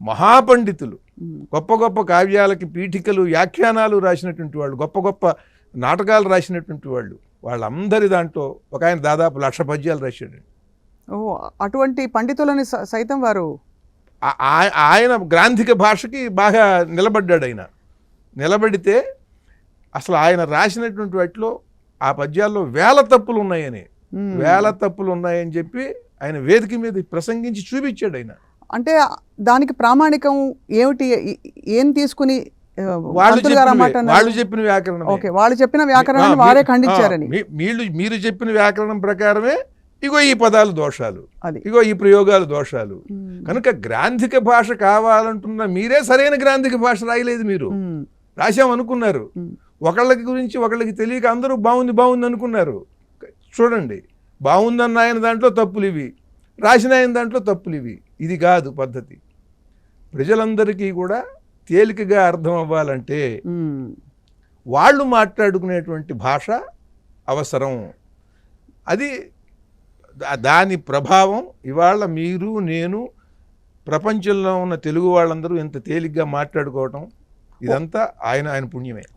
మహాపండితులు గొప్ప గొప్ప కావ్యాలకి పీఠికలు వ్యాఖ్యానాలు రాసినటువంటి వాళ్ళు గొప్ప గొప్ప నాటకాలు రాసినటువంటి వాళ్ళు వాళ్ళందరి దాంట్లో ఒక ఆయన దాదాపు లక్ష పద్యాలు రాశాడు. ఓ అటువంటి పండితులని సైతం వారు? ఆయన గ్రాంధిక భాషకి బాగా నిలబడ్డాడు ఆయన. నిలబడితే అసలు ఆయన రాసినటువంటి వాటిలో ఆ పద్యాల్లో వేల తప్పులు ఉన్నాయని వేల తప్పులు ఉన్నాయని చెప్పి ఆయన వేదిక మీద ప్రసంగించి చూపించాడు ఆయన. అంటే దానికి ప్రామాణికం ఏమిటి? ఏ- తీసుకుని వాళ్ళు చెప్పిన? వాళ్ళు వ్యాకరణం ఓకే వాళ్ళు చెప్పిన వ్యాకరణాన్ని వారే ఖండించారని. మీరు మీరు చెప్పిన వ్యాకరణం ప్రకారమే ఇగో ఈ పదాలు దోషాలు అది. ఇగో ఈ ప్రయోగాలు దోషాలు. కనుక గ్రాంధిక భాష కావాలంటున్న మీరే సరైన గ్రాంధిక భాష రాయలేదు మీరు. ఉమ్, రాశాం అనుకున్నారు. ఉమ్, ఒకళ్ళకి గురించి ఒకళ్ళకి తెలియక అందరూ బాగుంది బాగుంది అనుకున్నారు. చూడండి బాగుందన్న ఆయన దాంట్లో తప్పులు ఇవి. రాసిన దాంట్లో తప్పులు ఇవి. ఇది కాదు పద్ధతి. ప్రజలందరికీ కూడా తేలికగా అర్థం అవ్వాలంటే వాళ్ళు మాట్లాడుకునేటువంటి భాష అవసరం. అది దాని ప్రభావం ఇవాళ మీరు నేను ప్రపంచంలో ఉన్న తెలుగు వాళ్ళందరూ ఇంత తేలిగ్గా మాట్లాడుకోవటం ఇదంతా ఆయన ఆయన పుణ్యమే.